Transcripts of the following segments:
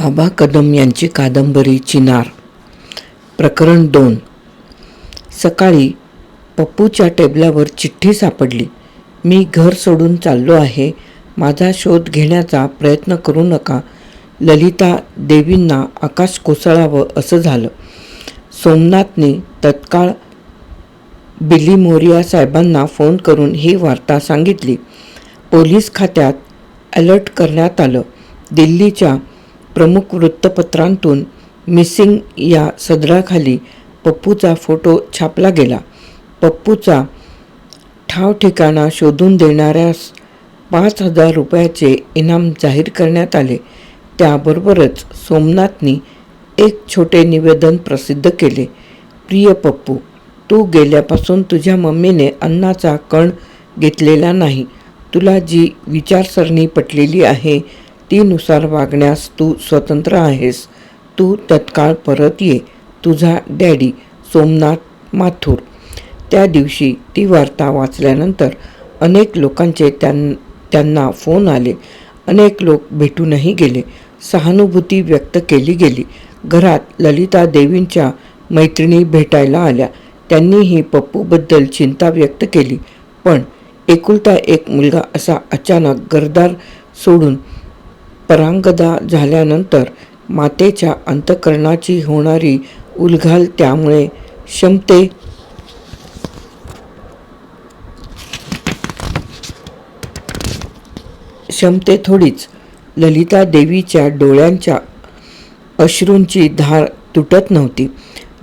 आबा कदम यांची कादंबरी चिनार. प्रकरण दोन. सकाळी पप्पूच्या टेबलावर चिठ्ठी सापडली. मी घर सोडून चाललो आहे. माझा शोध घेण्याचा प्रयत्न करू नका. ललिता देवींना आकाश कोसळावं असं झालं. सोमनाथने तत्काळ बिली मोरिया साहेबांना फोन करून ही वार्ता सांगितली. पोलीस खात्यात अलर्ट करण्यात आलं. दिल्लीच्या प्रमुख वृत्तपत्रांतून मिसिंग या सदराखाली पप्पूचा फोटो छापला गेला. पप्पूचा ठाव ठिकाणा शोधून देणाऱ्यास पाच हजार रुपयाचे इनाम जाहीर करण्यात आले. त्याबरोबरच सोमनाथनी एक छोटे निवेदन प्रसिद्ध केले. प्रिय पप्पू तू गेल्यापासून तुझ्या मम्मीने अन्नाचा कण घेतलेला नाही. तुला जी विचारसरणी पटलेली आहे तीनुसार वागण्यास तू स्वतंत्र आहेस. तू तत्काळ परत ये. तुझा डॅडी सोमनाथ माथुर. त्या दिवशी ती वार्ता वाचल्यानंतर अनेक लोकांचे त्यां त्यांना फोन आले. अनेक लोक भेटूनही गेले. सहानुभूती व्यक्त केली गेली. घरात ललिता देवींच्या मैत्रिणी भेटायला आल्या. त्यांनीही पप्पूबद्दल चिंता व्यक्त केली. पण एकुलता एक मुलगा असा अचानक गरदार सोडून परांगदा झाल्यानंतर मातेच्या अंतकरणाची होणारी उलघाल त्यामुळे क्षमते क्षमते थोडीच ललिता देवीच्या डोळ्यांच्या अश्रूंची धार तुटत नव्हती.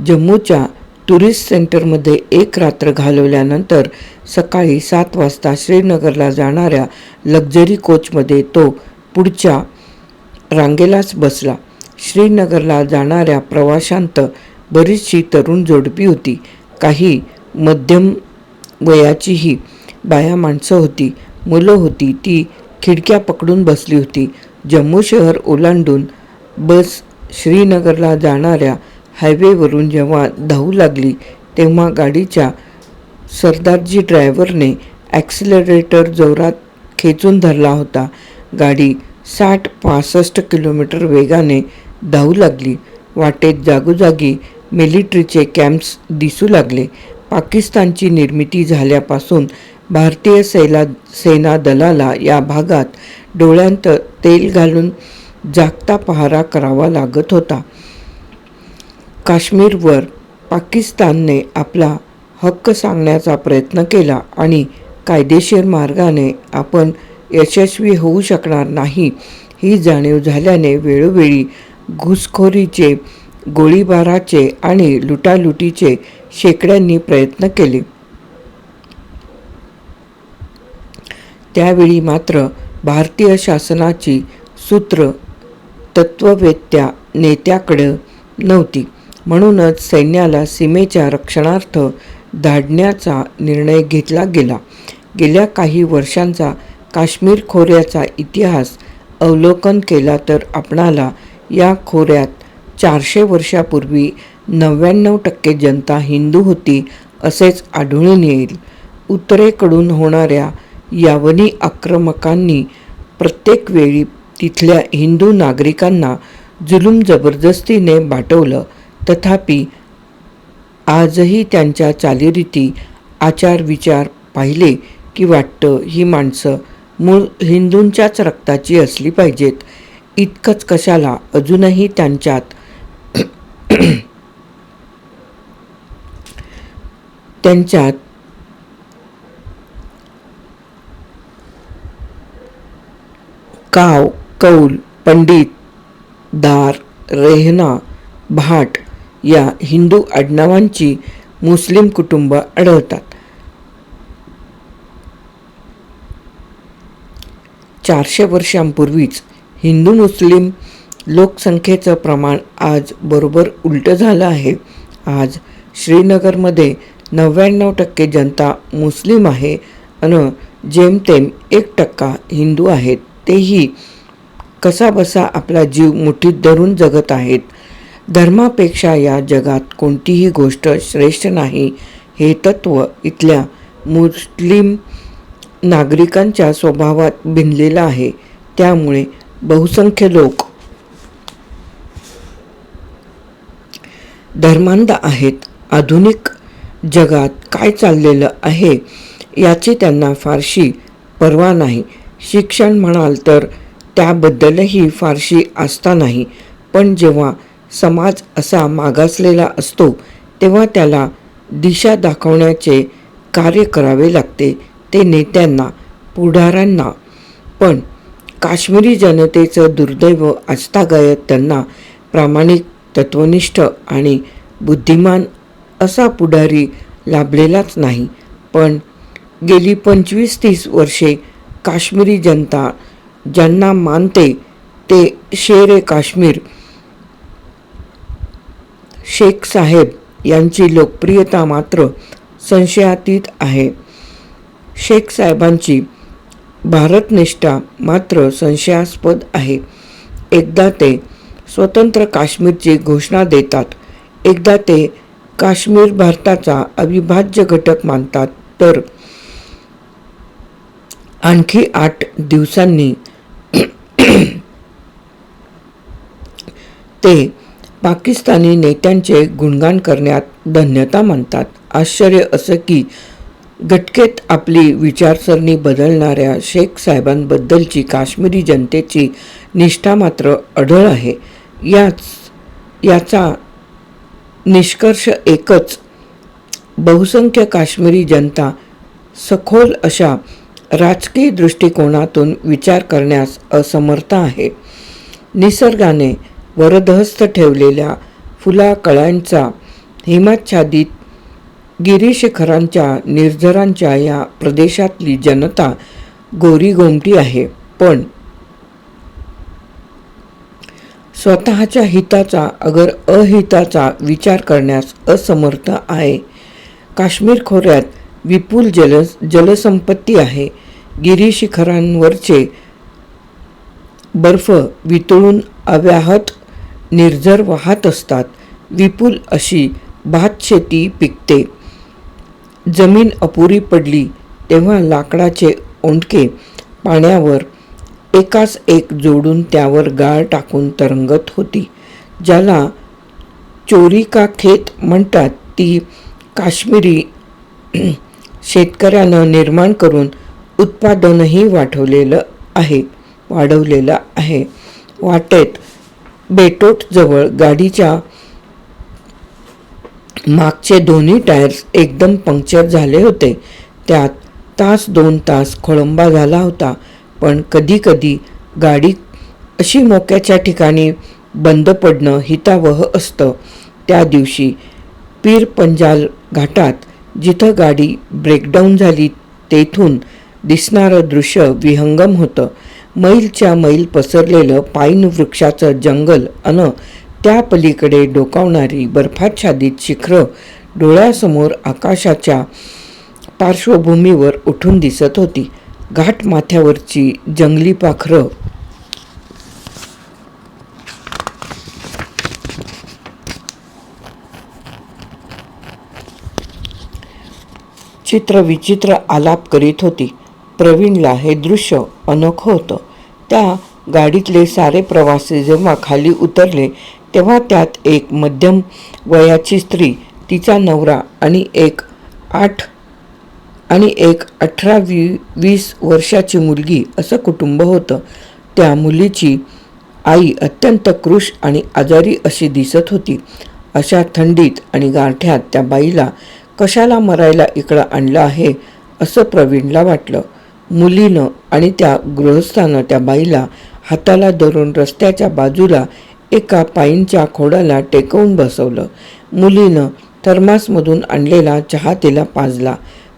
जम्मूच्या टुरिस्ट सेंटरमध्ये एक रात्र घालवल्यानंतर सकाळी सात वाजता श्रीनगरला जाणाऱ्या लक्झरी कोचमध्ये तो पुढच्या रांगेलाच बसला. श्रीनगरला जाणाऱ्या प्रवाशांत बरीचशी तरुण जोडपी होती. काही मध्यम वयाचीही बाया माणसं होती. मुलं होती. ती खिडक्या पकडून बसली होती. जम्मू शहर ओलांडून बस श्रीनगरला जाणाऱ्या हायवेवरून जेव्हा धावू लागली तेव्हा गाडीच्या सरदारजी ड्रायव्हरने ॲक्सिलरेटर जोरात खेचून धरला होता. गाडी साठ पासष्ट किलोमीटर वेगाने धावू लागली. वाटेत जागोजागी मिलिटरीचे कॅम्प्स दिसू लागले. पाकिस्तानची निर्मिती झाल्यापासून भारतीय सैला सेना दलाला या भागात डोळ्यांत तेल घालून जागता पहारा करावा लागत होता. काश्मीरवर पाकिस्तानने आपला हक्क सांगण्याचा प्रयत्न केला आणि कायदेशीर मार्गाने आपण यशस्वी होऊ शकणार नाही. ही जाणीव झाल्याने वेळोवेळी घुसखोरीचे गोळीबाराचे आणि लुटालुटीचे शेकड्यांनी प्रयत्न केले. त्यावेळी मात्र भारतीय शासनाची सूत्र तत्ववेत्या नेत्याकडे नव्हती. म्हणूनच सैन्याला सीमेच्या रक्षणार्थ धाडण्याचा निर्णय घेतला गेला. गेल्या काही वर्षांचा काश्मीर खोऱ्याचा इतिहास अवलोकन केला तर आपणाला या खोऱ्यात चारशे वर्षापूर्वी नव्याण्णव टक्के जनता हिंदू होती असेच आढळून येईल. उत्तरेकडून होणाऱ्या यावनी आक्रमकांनी प्रत्येक वेळी तिथल्या हिंदू नागरिकांना जुलूम जबरदस्तीने बाटवलं. तथापि आजही त्यांच्या चालीरीती आचार विचार पाहिले की वाटतं ही माणसं मूळ हिंदूंच्याच रक्ताची असली पाहिजेत. इतकंच कशाला? अजूनही त्यांच्यात त्यांच्यात काव कौल पंडित दार रेहना भाट या हिंदू आडनावांची मुस्लिम कुटुंब आढळतात. चारशे वर्षांपूर्वीच हिंदू मुस्लिम लोकसंख्येचं प्रमाण आज बरोबर उलटं झालं आहे. आज श्रीनगरमध्ये नव्याण्णव टक्के जनता मुस्लिम आहे आणि जेमतेम एक टक्का हिंदू आहेत. तेही कसाबसा आपला जीव मुठीत धरून जगत आहेत. धर्मापेक्षा या जगात कोणतीही गोष्ट श्रेष्ठ नाही हे तत्त्व इथल्या मुस्लिम नागरिकांच्या स्वभावात भिनलेला आहे. त्यामुळे बहुसंख्य लोक धर्मांध आहेत. आधुनिक जगात काय चाललेलं आहे याची त्यांना फारशी पर्वा नाही. शिक्षण म्हणाल तर त्याबद्दलही फारशी आस्था नाही. पण जेव्हा समाज असा मागासलेला असतो तेव्हा त्याला दिशा दाखवण्याचे कार्य करावे लागते. ते नेत्यांना पुढाऱ्यांना पण काश्मीरी जनतेचं दुर्दैव आजतागायत त्यांना प्रामाणिक तत्वनिष्ठ आणि बुद्धिमान असा पुढारी लाभलेलाच नाही. पण गेली पंचवीस तीस वर्षे काश्मीरी जनता ज्यांना मानते ते शेर ए काश्मीर शेख साहेब यांची लोकप्रियता मात्र संशयातीत आहे. शेख साहेबांची भारतनिष्ठा मात्र संशयास्पद आहे. एकदा ते स्वतंत्र काश्मीरची घोषणा देतात एकदा ते काश्मीर भारताचा अविभाज्य घटक मानतात तर आणखी आठ दिवसांनी ते पाकिस्तानी नेत्यांचे गुणगान करण्यात धन्यता मानतात. आश्चर्य असं की गटकेत आपली विचारसरणी बदलणाऱ्या शेख साहेबांबद्दलची काश्मीरी जनतेची निष्ठा मात्र अढळ आहे. याच याचा निष्कर्ष एकच बहुसंख्य काश्मीरी जनता सखोल अशा राजकीय दृष्टिकोनातून विचार करण्यास असमर्थ आहे. निसर्गाने वरदहस्त ठेवलेल्या फुला कळ्यांचा हिमाच्छादित गिरीशिखरांच्या निर्झरांच्या या प्रदेशातली जनता गोरी गोमटी आहे. पण स्वतःच्या हिताचा अगर अहिताचा विचार करण्यास असमर्थ आहे. काश्मीर खोऱ्यात विपुल जल जलसंपत्ती आहे. गिरीशिखरांवरचे बर्फ वितळून अव्याहत निर्झर वाहत असतात. विपुल अशी भातशेती पिकते. जमीन अपुरी पडली तेव्हा लाकडाचे ओंडके पाण्यावर एकास एक जोडून त्यावर गाळ टाकून तरंगत होती. ज्याला चोरी का खेत म्हणतात ती काश्मीरी शेतकऱ्यानं निर्माण करून उत्पादनही वाढवलेलं आहे वाढवलेलं आहे. वाटेत बेटोटजवळ गाडीच्या मागचे दोन्ही टायर्स एकदम पंक्चर झाले होते. त्यात तास दोन तास खोळंबा झाला होता पण कधीकधी गाडी अशी मोक्याच्या ठिकाणी बंद पडणं हितावह असतं. त्या दिवशी पीर पंजाल घाटात जिथं गाडी ब्रेकडाऊन झाली तेथून दिसणारं दृश्य विहंगम होतं. मैलच्या मैल पसरलेलं पाईन वृक्षाचं जंगल अन त्या पलीकडे डोकावणारी बर्फाच्छादित शिखरं डोळ्यासमोर आकाशाच्या पार्श्वभूमीवर उठून दिसत होती. घाट माथ्यावरची जंगली पाखरं चित्र विचित्र आलाप करीत होती. प्रवीणला हे दृश्य अनोखं होतं. त्या गाडीतले सारे प्रवासी जेव्हा खाली उतरले तेव्हा त्यात एक मध्यम वयाची स्त्री तिचा नवरा आणि एक आठ आणि एक अठरा वी वीस वर्षाची मुलगी असं कुटुंब होतं. त्या मुलीची आई अत्यंत कृश आणि आजारी अशी दिसत होती. अशा थंडीत आणि गारठ्यात त्या बाईला कशाला मरायला इकडं आणलं आहे असं प्रवीणला वाटलं. मुलीनं आणि त्या गृहस्थानं त्या बाईला हाताला धरून रस्त्याच्या बाजूला एका पाईंच्या खोडाला टेकवून बसवलं. मुलीनं थर्मासमधून आणलेला चहा तिला पाजला.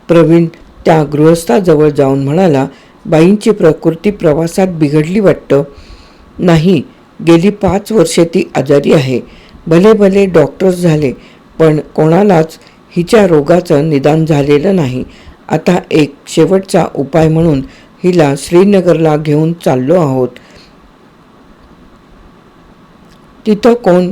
प्रवीण त्या गृहस्थाजवळ जाऊन म्हणाला बाईंची प्रकृती प्रवासात बिघडली वाटतं. नाही गेली पाच वर्षे ती आजारी आहे. भले भले डॉक्टर्स झाले पण कोणालाच हिच्या रोगाचं निदान झालेलं नाही. आता एक शेवटचा उपाय म्हणून हिला श्रीनगरला घेऊन चाललो आहोत. तिथं कोण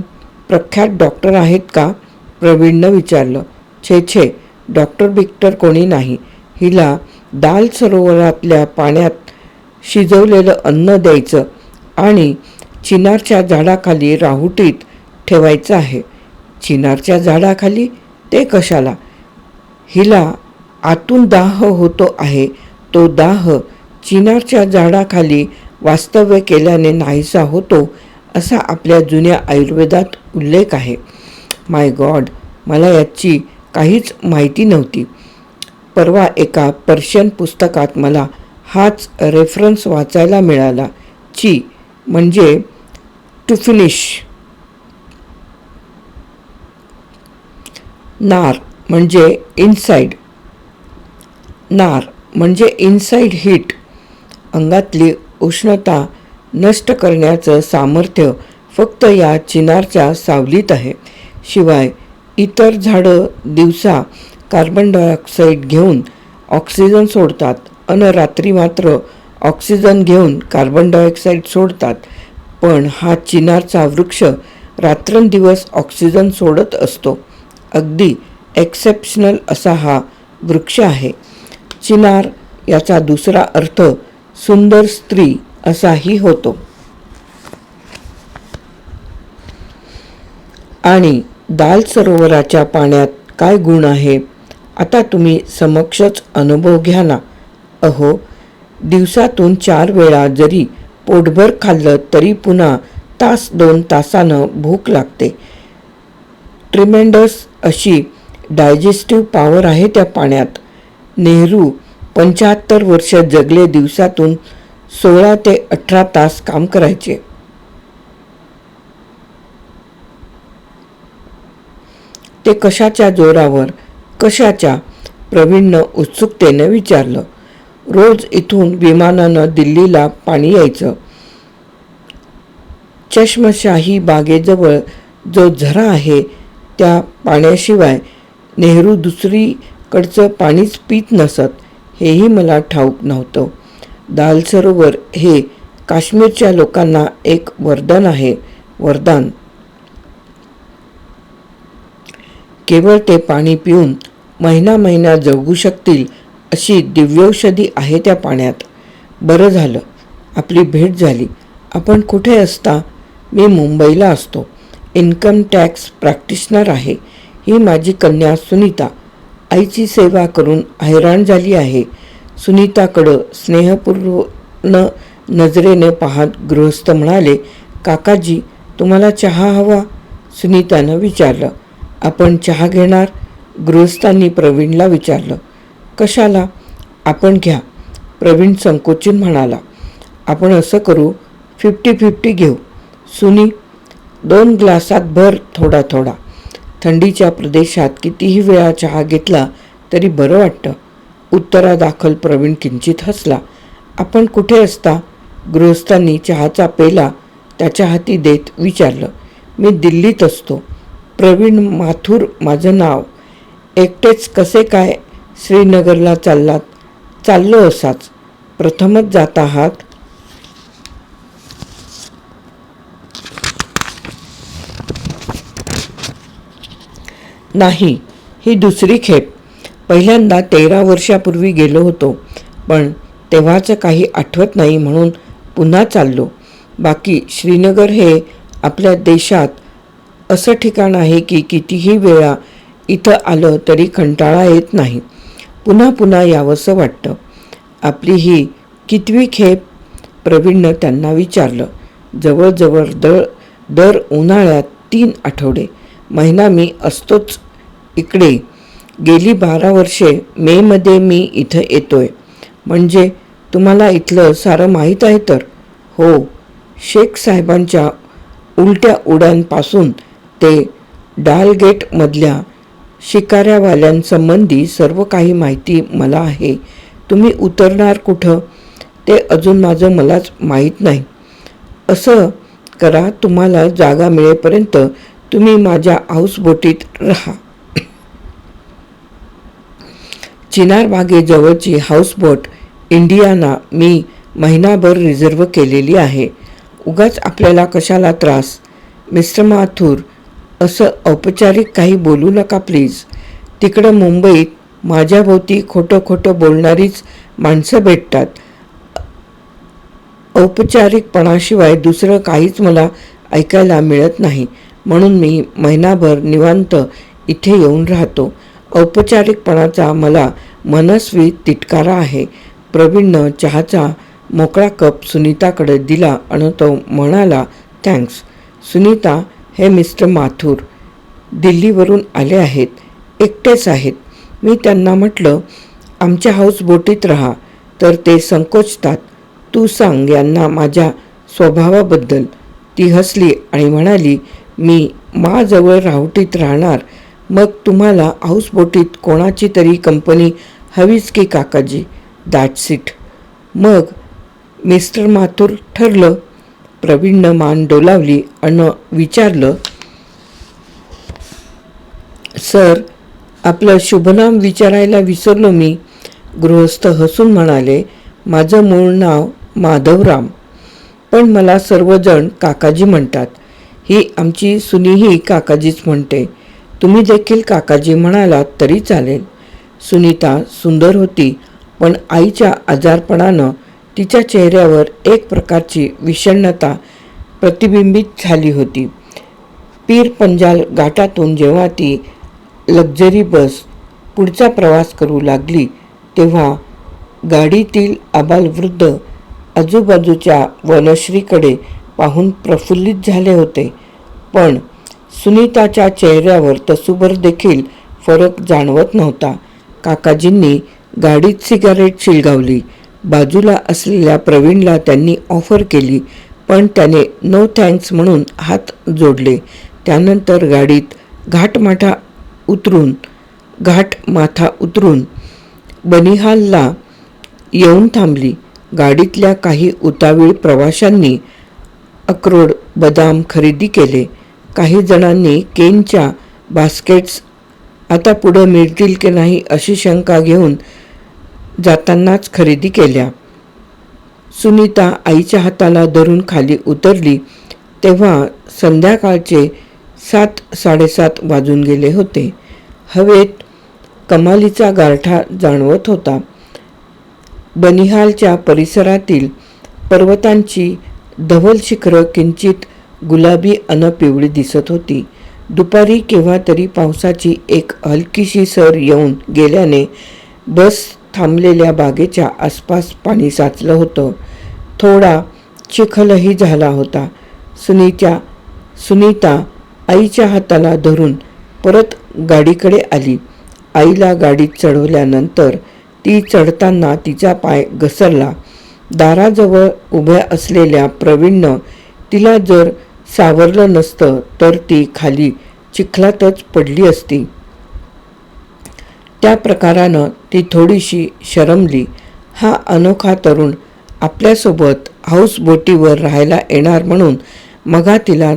प्रख्यात डॉक्टर आहेत का? प्रवीणनं विचारलं. छे छे डॉक्टर बिक्टर कोणी नाही. हिला दाल सरोवरातल्या पाण्यात शिजवलेलं अन्न द्यायचं आणि चिनारच्या झाडाखाली राहुटीत ठेवायचं आहे. चिनारच्या झाडाखाली? ते कशाला? हिला आतून दाह होतो आहे. तो दाह चिनारच्या झाडाखाली वास्तव्य केल्याने नाहीसा होतो. असा आपल्या जुन्या आयुर्वेदात उल्लेख आहे. माय गॉड मला याची काहीच माहिती नव्हती. परवा एका पर्शियन पुस्तकात मला हाच रेफरन्स वाचायला मिळाला ची म्हणजे टू फिनिश. नार म्हणजे इनसाईड नार म्हणजे इनसाईड हीट. अंगातली उष्णता नष्ट करण्याचं सामर्थ्य फक्त या चिनारच्या सावलीत आहे. शिवाय इतर झाडं दिवसा कार्बन डायऑक्साईड घेऊन ऑक्सिजन सोडतात. अन रात्री मात्र ऑक्सिजन घेऊन कार्बन डायऑक्साईड सोडतात. पण हा चिनारचा वृक्ष रात्रंदिवस ऑक्सिजन सोडत असतो. अगदी एक्सेप्शनल असा हा वृक्ष आहे. चिनार याचा दुसरा अर्थ सुंदर स्त्री असाही होतो. आणि दाल सरोवराच्या पाण्यात काय गुण आहे आता तुम्ही समक्षच अनुभव घ्या ना. अहो दिवसातून चार वेळा जरी पोटभर खाल्लं तरी पुन्हा तास दोन तासानं भूक लागते. ट्रिमेंडस अशी डायजेस्टिव्ह पॉवर आहे त्या पाण्यात. नेहरू पंच्याहत्तर वर्ष जगले दिवसातून सोळा ते अठरा तास काम करायचे. ते कशाच्या जोरावर कशाच्या? प्रवीणनं उत्सुकतेनं विचारलं. रोज इथून विमानानं दिल्लीला पाणी यायचं. चष्मशाही बागेजवळ जो झरा आहे त्या पाण्याशिवाय नेहरू दुसरीकडचं पाणीच पीत नसत हेही मला ठाऊक नव्हतं. दाल सरोवर हे काश्मीरच्या लोकांना एक वरदान आहे. वरदान. केवळ ते पाणी पिऊन महिना महिना जगू शकतील अशी दिव्यौषधी आहे त्या पाण्यात. बरं झालं. आपली भेट झाली. आपण कुठे असता? मी मुंबईला असतो. इन्कम टॅक्स प्रॅक्टिशनर आहे. ही माझी कन्या सुनीता. आईची सेवा करून हैराण झाली आहे. सुनीताकडं स्नेहपूर्ण नजरेने पाहत गृहस्थ म्हणाले काकाजी तुम्हाला चहा हवा? सुनीतानं विचारलं. आपण चहा घेणार? गृहस्थांनी प्रवीणला विचारलं. कशाला? आपण घ्या. प्रवीण संकोचित म्हणाला. आपण असं करू फिफ्टी फिफ्टी घेऊ. सुनी दोन ग्लासात भर थोडा थोडा. थंडीच्या प्रदेशात कितीही वेळा चहा घेतला तरी बरं वाटतं. उत्तरादाखल प्रवीण किंचित हसला. आपण कुठे असता? गृहस्थांनी चहाचा पेला त्याच्या हाती देत विचारलं. मी दिल्लीत असतो. प्रवीण माथुर माझं नाव. एकटेच कसे काय श्रीनगरला चाललात? चाललो असाच. प्रथमच जात आहात? नाही. ही दुसरी खेप. पहिल्यांदा तेरा वर्षापूर्वी गेलो होतो पण तेव्हाचं काही आठवत नाही म्हणून पुन्हा चाललो. बाकी श्रीनगर हे आपल्या देशात असं ठिकाण आहे की कितीही वेळा इथं आलं तरी कंटाळा येत नाही. पुन्हा पुन्हा यावंसं वाटतं. आपली ही कितवी खेप? प्रवीणनं त्यांना विचारलं. जवळजवळ दर दर उन्हाळ्यात तीन आठवडे. महिना मी असतोच इकडे. गेली बारा वर्षे मेमध्ये मी इथं येतोय. म्हणजे तुम्हाला इथलं सारं माहीत आहे तर? हो शेख साहेबांच्या उलट्या उड्यांपासून ते डालगेटमधल्या शिकाऱ्यावाल्यांसंबंधी सर्व काही माहिती मला आहे. तुम्ही उतरणार कुठं ते अजून माझं मलाच माहीत नाही. असं करा तुम्हाला जागा मिळेपर्यंत तुम्ही माझ्या हाऊसबोटीत राहा. चिनारबागेजवळची हाऊसबोट इंडियाना मी महिनाभर रिझर्व केलेली आहे. उगाच आपल्याला कशाला त्रास? मिस्टर माथूर असं औपचारिक काही बोलू नका प्लीज. तिकडं मुंबईत माझ्याभोवती खोटं खोटं बोलणारीच माणसं भेटतात. औपचारिकपणाशिवाय दुसरं काहीच मला ऐकायला मिळत नाही. म्हणून मी महिनाभर निवांत इथे येऊन राहतो. औपचारिकपणाचा मला मनस्वी तिटकारा आहे. प्रवीणनं चहाचा मोकळा कप सुनीताकडे दिला आणि तो म्हणाला थँक्स. सुनीता हे मिस्टर माथुर दिल्लीवरून आले आहेत. एकटेच आहेत. मी त्यांना म्हटलं आमच्या हाऊसबोटीत राहा तर ते संकोचतात. तू सांग यांना माझ्या स्वभावाबद्दल. ती हसली आणि म्हणाली मी माजवळ राहुटीत राहणार. मग तुम्हाला हाऊसबोटीत कोणाची तरी कंपनी हवीच की काकाजी. दॅट्स इट मग मिस्टर माथुर ठरलं. प्रवीणनं मान डोलावली आणि विचारलं सर आपलं शुभनाम विचारायला विसरलो मी. गृहस्थ हसून म्हणाले माझं मूळ नाव माधवराम. पण मला सर्वजण काकाजी म्हणतात. ही आमची सुनीही काकाजीच म्हणते. तुम्ही देखील काकाजी म्हणालात तरी चालेल. सुनीता सुंदर होती पण आईच्या आजारपणानं तिच्या चेहऱ्यावर एक प्रकारची विषण्णता प्रतिबिंबित झाली होती. पीर पंजाल घाटातून जेव्हा ती लक्झरी बस पुढचा प्रवास करू लागली तेव्हा गाडीतील आबालवृद्ध आजूबाजूच्या वनश्रीकडे पाहून प्रफुल्लित झाले होते. पण सुनीताच्या चेहऱ्यावर तसूभर देखील फरक जाणवत नव्हता. काकाजींनी गाडीत सिगारेट शिलगावली. बाजूला असलेल्या प्रवीणला त्यांनी ऑफर केली पण त्याने नो थँक्स म्हणून हात जोडले. त्यानंतर गाडीत घाटमाठा उतरून घाट माथा उतरून बनिहालला येऊन थांबली. गाडीतल्या काही उतावीळ प्रवाशांनी अक्रोड बदाम खरेदी केले. काही जणांनी केनच्या बास्केट्स आता पुढं मिळतील की नाही अशी शंका घेऊन जातानाच खरेदी केल्या. सुनीता आईच्या हाताला धरून खाली उतरली. तेव्हा संध्याकाळचे सात साडेसात वाजून गेले होते. हवेत कमालीचा गारठा जाणवत होता. बनिहालच्या परिसरातील पर्वतांची धवल शिखरं किंचित गुलाबी अन पिवळी दिसत होती. दुपारी केव्हा तरी पावसाची एक हलकीशी सर येऊन गेल्याने बस थांबलेल्या बागेच्या आसपास पाणी साचलं होतं. थोडा चिखलही झाला होता. सुनीच्या सुनीता आईच्या हाताला धरून परत गाडीकडे आली. आईला गाडीत चढवल्यानंतर ती चढताना तिचा पाय घसरला. दाराजवळ उभ्या असलेल्या प्रवीणनं तिला जर सावरलं नसतं तर ती खाली चिखलातच पडली असती. त्या प्रकारानं ती थोडीशी शरमली. हा अनोखा तरुण आपल्यासोबत हाऊसबोटीवर राहायला येणार म्हणून मगा तिला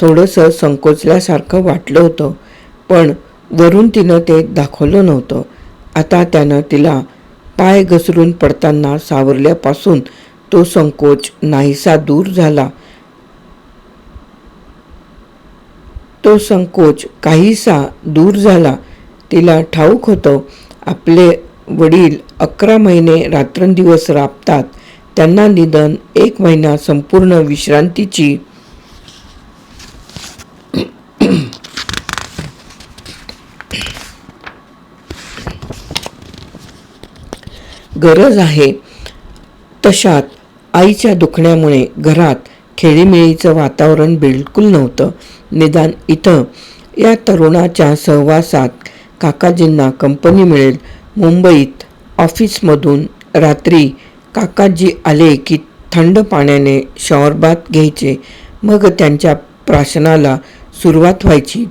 थोडंसं संकोचल्यासारखं वाटलं होतं. पण वरून तिनं ते दाखवलं नव्हतं. आता त्यानं तिला पाय घसरून पडताना सावरल्यापासून तो संकोच नाहीसा दूर झाला. तो संकोच काहीसा दूर झाला. तिला ठाऊक होतं आपले वडील अकरा महिने रात्रंदिवस राबतात. त्यांना निधन एक महिना संपूर्ण विश्रांतीची गरज आहे. तशात आईच्या दुखण्यामुळे घरात खेळीमेळीचं वातावरण बिलकुल नव्हतं. निदान इथं या तरुणाच्या सहवासात काकाजींना कंपनी मिळेल. मुंबईत ऑफिसमधून रात्री काकाजी आले की थंड पाण्याने शॉवरबाथ घ्यायचे मग त्यांच्या प्राशनाला सुरुवात व्हायची.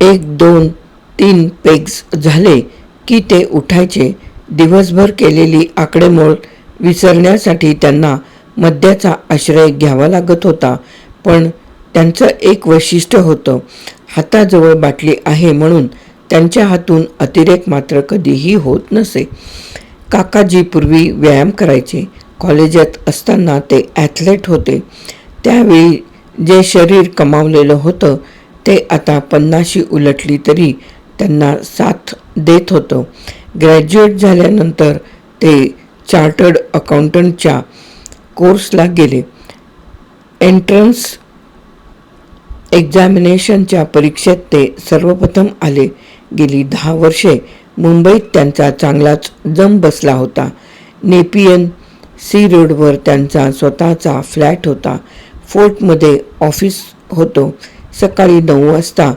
एक दोन तीन पेग्स झाले की ते उठायचे. दिवसभर केलेली आकडेमोड विसरण्यासाठी त्यांना मद्याचा आश्रय घ्यावा लागत होता. पण त्यांचं एक वैशिष्ट्य होतं हाताजवळ बाटली आहे म्हणून त्यांच्या हातून अतिरेक मात्र कधीही होत नसे. काकाजी पूर्वी व्यायाम करायचे. कॉलेजात असताना ते ॲथलेट होते. त्यावेळी जे शरीर कमावलेलं होतं ते आता पन्नाशी उलटली तरी त्यांना साथ देत होतं. ग्रॅज्युएट झाल्यानंतर ते चार्टर्ड अकाउंटंटच्या कोर्सला गेले. एंट्रन्स एक्झामिनेशनच्या परीक्षेत ते सर्वप्रथम आले. गेली दहा वर्षे मुंबईत त्यांचा चांगलाच जम बसला होता. नेपियन सी रोडवर त्यांचा स्वतःचा फ्लॅट होता. फोर्टमध्ये ऑफिस होतो. सकाळी नऊ वाजता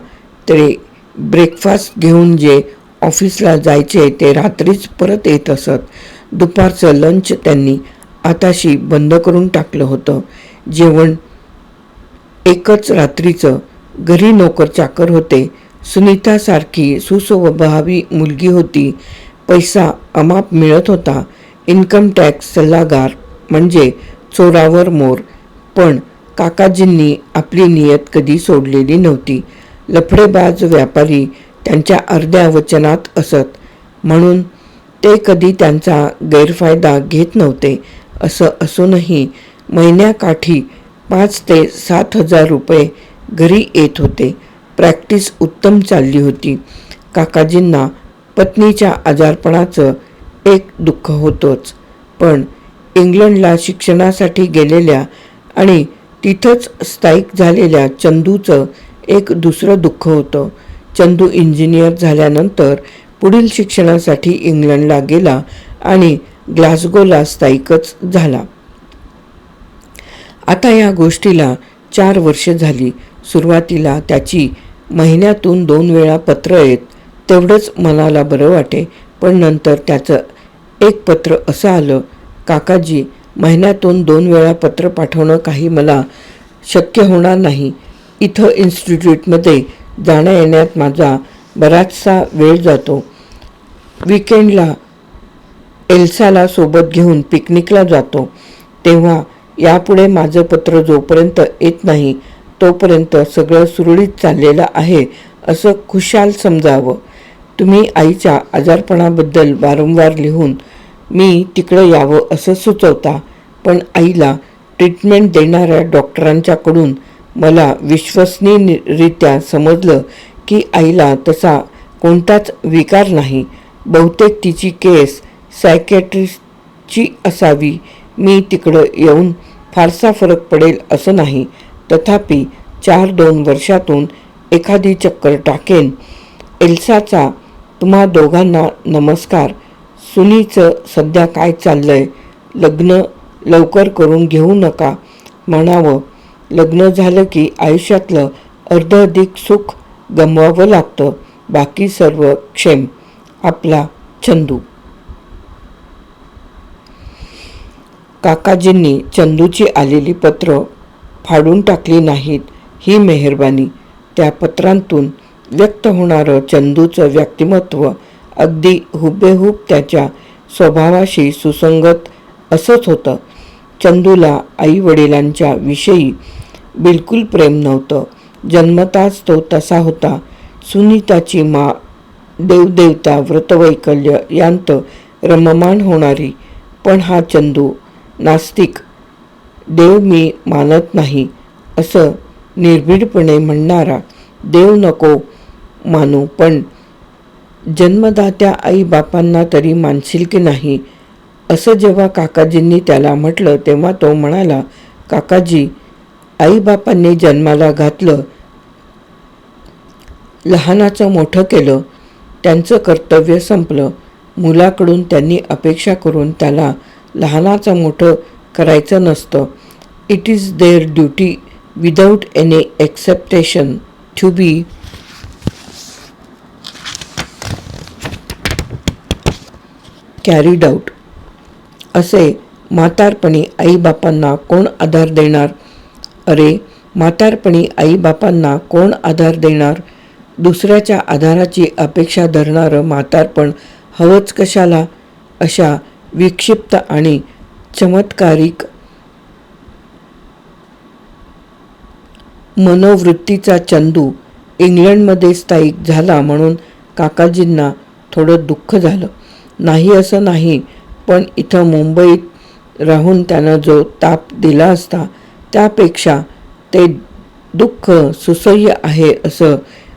ते ब्रेकफास्ट घेऊन जे ऑफिसला जायचे ते रात्रीच परत येत असत. दुपारचं लंच त्यांनी आताशी बंद करून टाकलं होतं. जेवण एकच रात्रीचं. घरी नोकर चाकर होते. सुनीतासारखी सुस्वभावी मुलगी होती. पैसा अमाप मिळत होता. इन्कम टॅक्स सल्लागार म्हणजे चोरावर मोर. पण काकाजींनी आपली नियत कधी सोडलेली नव्हती. लफडेबाज व्यापारी त्यांच्या अर्ध्या वचनात असत. म्हणून ते कधी त्यांचा गैरफायदा घेत नव्हते असं असूनही महिन्याकाठी पाच ते सात हजार रुपये घरी येत होते. प्रॅक्टिस उत्तम चालली होती. काकाजींना पत्नीच्या आजारपणाचं एक दुःख होतंच. पण इंग्लंडला शिक्षणासाठी गेलेल्या आणि तिथंच स्थायिक झालेल्या चंदूचं एक दुसरं दुःख होतं. चंदू इंजिनियर झाल्यानंतर पुढील शिक्षणासाठी इंग्लंडला गेला आणि ग्लासगोला स्थायिकच झाला. आता या गोष्टीला चार वर्ष झाली. सुरुवातीला त्याची महिन्यातून दोन वेळा पत्र येत तेवढंच मनाला बरं वाटे पण नंतर त्याचं एक पत्र असं आलं काकाजी महिन्यातून दोन वेळा पत्र पाठवणं काही मला शक्य होणार नाही. इथं इन्स्टिट्यूटमध्ये जाण्या येण्यात माझा बराचसा वेळ जातो. विकेंडला एल्साला सोबत घेऊन पिकनिकला जातो. तेव्हा यापुढे माझं पत्र जोपर्यंत येत नाही तोपर्यंत सगळं सुरळीत चाललेलं आहे असं खुशाल समजावं. तुम्ही आईच्या आजारपणाबद्दल वारंवार लिहून मी तिकडं यावं असं सुचवता पण आईला ट्रीटमेंट देणाऱ्या डॉक्टरांच्याकडून मला विश्वसनीयरित्या समजलं की आईला तसा कोणताच विकार नाही. बहुतेक तिची केस सायकॅट्रिस्टची असावी. मी तिकडं येऊन फारसा फरक पडेल असं नाही. तथापि चार दोन वर्षातून एखादी चक्कर टाकेन. एल्साचा तुम्हा दोघांना नमस्कार. सुनीचं सध्या काय चाललंय? लग्न लवकर करून घेऊ नका म्हणावं. लग्न झालं की आयुष्यातलं अर्ध अधिक सुख गमवावं लागतं. बाकी सर्व क्षेम. आपला चंदू. काकाजींनी चंदूची आलेली पत्र फाडून टाकली नाहीत ही मेहरबानी. त्या पत्रांतून व्यक्त होणारं चंदूचं व्यक्तिमत्व अगदी हुबेहूब त्याच्या स्वभावाशी सुसंगत असंच होतं. चंदूला आई वडिलांच्या विषयी बिलकुल प्रेम नव्हतं. जन्मताच तो तसा होता. सुनीताची मा देवदेवता व्रतवैकल्य यांत रममाण होणारी. पण हा चंदू नास्तिक. देव मी मानत नाही असं निर्भीडपणे म्हणणारा. देव नको मानू पण जन्मदात्या आई बापांना तरी मानशील की नाही? असं जेव्हा काकाजींनी त्याला म्हटलं तेव्हा तो म्हणाला काकाजी आईबापांनी जन्माला घातलं लहानाचं मोठं केलं त्यांचं कर्तव्य संपलं. मुलाकडून त्यांनी अपेक्षा करून त्याला लहानाचं मोठं करायचं नसतं. It is their duty without any expectation to be carried out असे म्हातारपणी आईबापांना कोण आधार देणार? अरे म्हातारपणी आईबापांना कोण आधार देणार? दुसऱ्याच्या आधाराची अपेक्षा धरणारं म्हातारपण हवंच कशाला? अशा विक्षिप्त आणि चमत्कारिक मनोवृत्तीचा चंदू इंग्लंडमध्ये स्थायिक झाला म्हणून काकाजींना थोडं दुःख झालं. नाही असं नाही पण इथं मुंबईत राहून त्यानं जो ताप दिला असता त्यापेक्षा ते दुःख सुसह्य आहे असं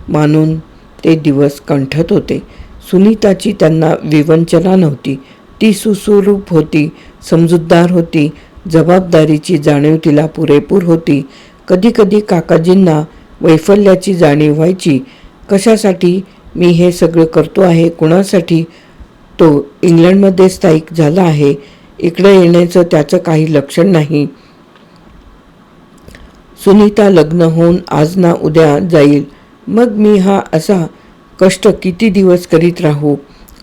मानून ते दिवस कंठत होते. सुनीताची त्यांना विवंचना नव्हती. ती सुस्वरूप होती समजूतदार होती जबाबदारीची जाणीव तिला पुरेपूर होती. कधीकधी काकाजींना वैफल्याची जाणीव व्हायची कशासाठी मी हे सगळं करतो आहे? कुणासाठी तो इंग्लंडमध्ये स्थायिक झाला आहे? इकडे येण्याचं त्याचं काही लक्षण नाही. सुनीता लग्न होऊन आज ना उद्या जाईल. मग मी हा असा कष्ट किती दिवस करीत राहू?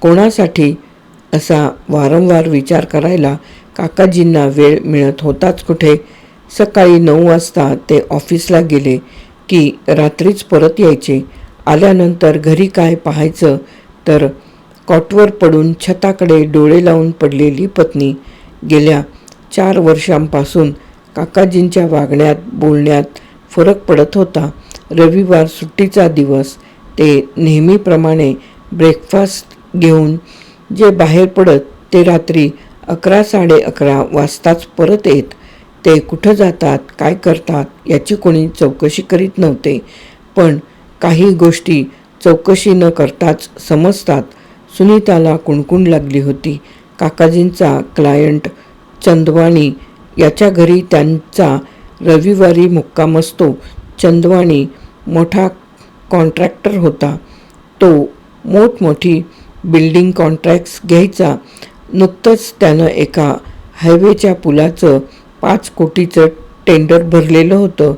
कोणासाठी? असा वारंवार विचार करायला काकाजींना वेळ मिळत होताच कुठे? सकाळी नऊ वाजता ते ऑफिसला गेले की रात्रीच परत यायचे. आल्यानंतर घरी काय पाहायचं? तर कॉटवर पडून छताकडे डोळे लावून पडलेली पत्नी. गेल्या चार वर्षांपासून काकाजींच्या वागण्यात बोलण्यात फरक पडत होता. रविवार सुट्टीचा दिवस. ते नेहमीप्रमाणे ब्रेकफास्ट घेऊन जे बाहेर पडत ते रात्री अकरा साडे अकरा वाजताच परत येत. ते कुठं जातात काय करतात याची कोणी चौकशी करीत नव्हते. पण काही गोष्टी चौकशी न करताच समजतात. सुनीताला कुणकुण लागली होती. काकाजींचा क्लायंट चंदवाणी याच्या घरी त्यांचा रविवारी मुक्काम असतो. चंदवाणी मोठा कॉन्ट्रॅक्टर होता. तो मोठमोठी बिल्डिंग कॉन्ट्रॅक्ट्स घ्यायचा. नुकतंच त्यानं एका हायवेच्या पुलाचं पाच कोटीचं टेंडर भरलेलं होतं.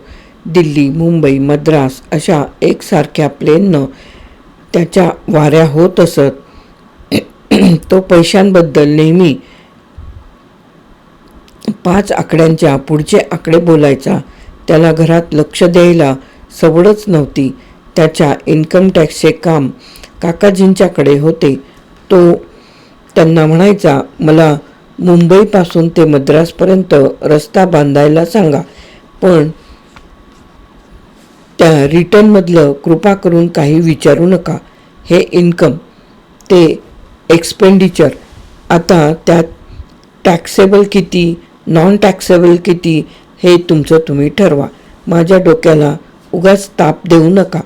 दिल्ली मुंबई मद्रास अशा एकसारख्या प्लेननं त्याच्या वाऱ्या होत असत. तो पैशांबद्दल नेहमी पाच आकड्यांच्या पुढचे आकडे बोलायचा. त्याला घरात लक्ष द्यायला सवडच नव्हती. त्याच्या इन्कम टॅक्सचे काम काकाजींच्याकडे होते. तो त्यांना म्हणायचा मला मुंबईपासून ते मद्रासपर्यंत रस्ता बांधायला सांगा. पण त्या रिटर्नमधलं कृपा करून काही विचारू नका. हे इन्कम ते एक्सपेंडिचर आता त्यात टॅक्सेबल किती नॉन टॅक्सेबल किती हे तुमचं तुम्ही ठरवा. माझ्या डोक्याला उगाच ताप देऊ नका.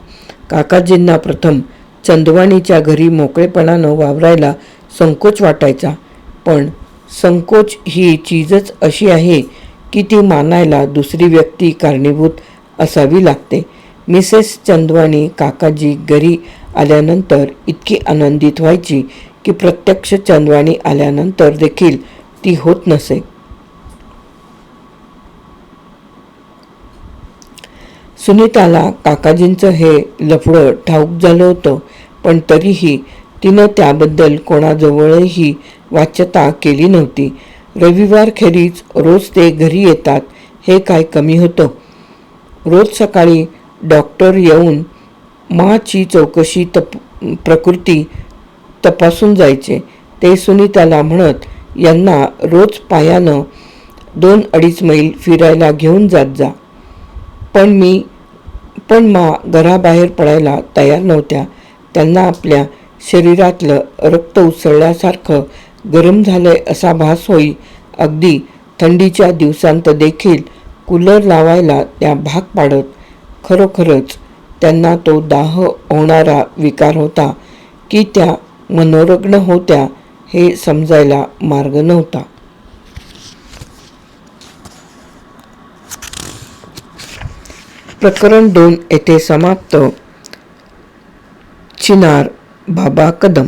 काकाजींना प्रथम चंदवाणीच्या घरी मोकळेपणानं वावरायला संकोच वाटायचा. पण संकोच ही चीजच अशी आहे की ती मानायला दुसरी व्यक्ती कारणीभूत असावी लागते. मिसेस चंदवाणी काकाजी घरी आल्यानंतर इतकी आनंदित व्हायची की प्रत्यक्ष चंदवाणी आल्यानंतर देखील ती होत नसे. सुनीताला काकाजींचं हे लफडं ठाऊक झालं होतं पण तरीही तिनं त्याबद्दल कोणाजवळही वाच्यता केली नव्हती. रविवारखेरीज रोज ते घरी येतात हे काय कमी होतं? रोज सकाळी डॉक्टर येऊन माची चौकशी तप प्रकृती तपासून जायचे. ते सुनीताला म्हणत यांना रोज पायानं दोन अडीच मैल फिरायला घेऊन जात जा. पण मी पण मा घराबाहेर पडायला तयार नव्हत्या. त्यांना आपल्या शरीरातलं रक्त उसळल्यासारखं गरम झालंय असा भास होई. अगदी थंडीच्या दिवसांत देखील कूलर लावायला त्या भाग पाडत खरोखरच त्यांना तो दाह होणारा विकार होता की त्या मनोरग्न होत्या हे समजायला मार्ग नव्हता. प्रकरण दोन येथे समाप्त. चिनार बाबा कदम.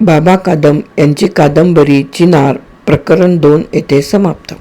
बाबा कदम यांची कादंबरी चिनार प्रकरण दोन येथे समाप्त.